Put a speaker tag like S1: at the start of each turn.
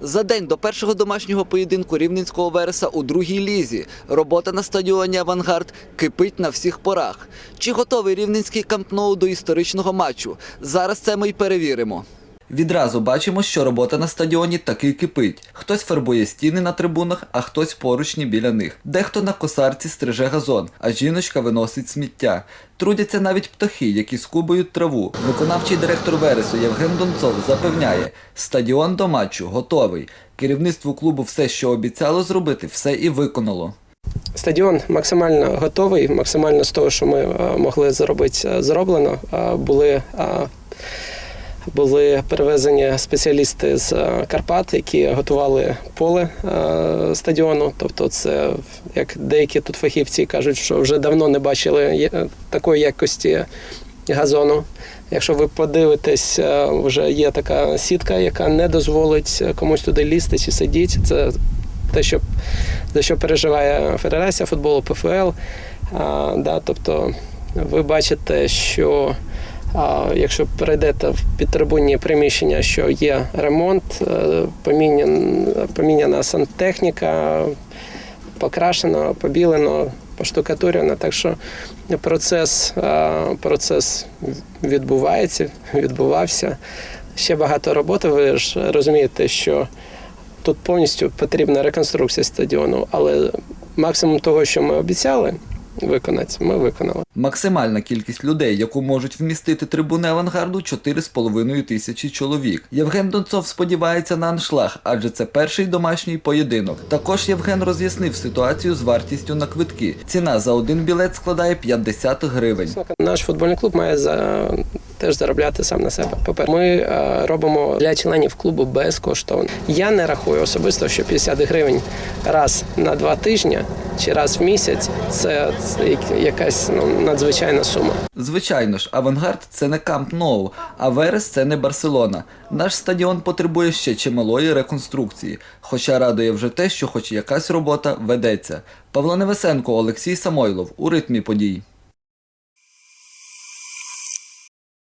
S1: За день до першого домашнього поєдинку рівненського вереса у другій лізі робота на стадіоні Авангард кипить на всіх порах. Чи готовий рівненський кампноу до історичного матчу? Зараз це ми й перевіримо. Відразу бачимо, що робота на стадіоні таки кипить. Хтось фарбує стіни на трибунах, а хтось поручні біля них. Дехто на косарці стриже газон, а жіночка виносить сміття. Трудяться навіть птахи, які скубають траву. Виконавчий директор Вересу Євген Донцов запевняє, стадіон до матчу готовий. Керівництво клубу все, що обіцяло зробити, все і виконало.
S2: Стадіон максимально готовий, максимально з того, що ми е, могли зробити, е, зроблено. Е, Були, були перевезені спеціалісти з е, Карпат, які готували поле е, стадіону. Тобто, це як деякі тут фахівці кажуть, що вже давно не бачили такої якості газону. Якщо ви подивитесь, е, вже є така сітка, яка не дозволить комусь туди лізти чи сидіти. Це те, що за що переживає Федерація футболу ПФЛ. А, да, тобто ви бачите, що якщо перейдете в підтрибунні приміщення, що є ремонт, е, поміняна сантехніка, покрашено, побілено, поштукатурено. Так що процес, процес відбувається, відбувався. Ще багато роботи. Ви ж розумієте, що тут повністю потрібна реконструкція стадіону, але максимум того, що ми обіцяли виконати, ми виконали.
S1: Максимальна кількість людей, яку можуть вмістити трибуни авангарду, 4,5 тисячі чоловік. Євген Донцов сподівається на аншлаг, адже це перший домашній поєдинок. Також Євген роз'яснив ситуацію з вартістю на квитки. Ціна за один білет складає 50 гривень.
S2: Наш футбольний клуб має за теж заробляти сам на себе. По-перше, ми е, робимо для членів клубу безкоштовно. Я не рахую особисто, що 50 гривень раз на два тижні чи раз в місяць це, якась ну, надзвичайна сума.
S1: Звичайно ж, авангард це не Камп Ноу, а Верес це не Барселона. Наш стадіон потребує ще чималої реконструкції. Хоча радує вже те, що хоч якась робота ведеться. Павло Невесенко, Олексій Самойлов у ритмі подій.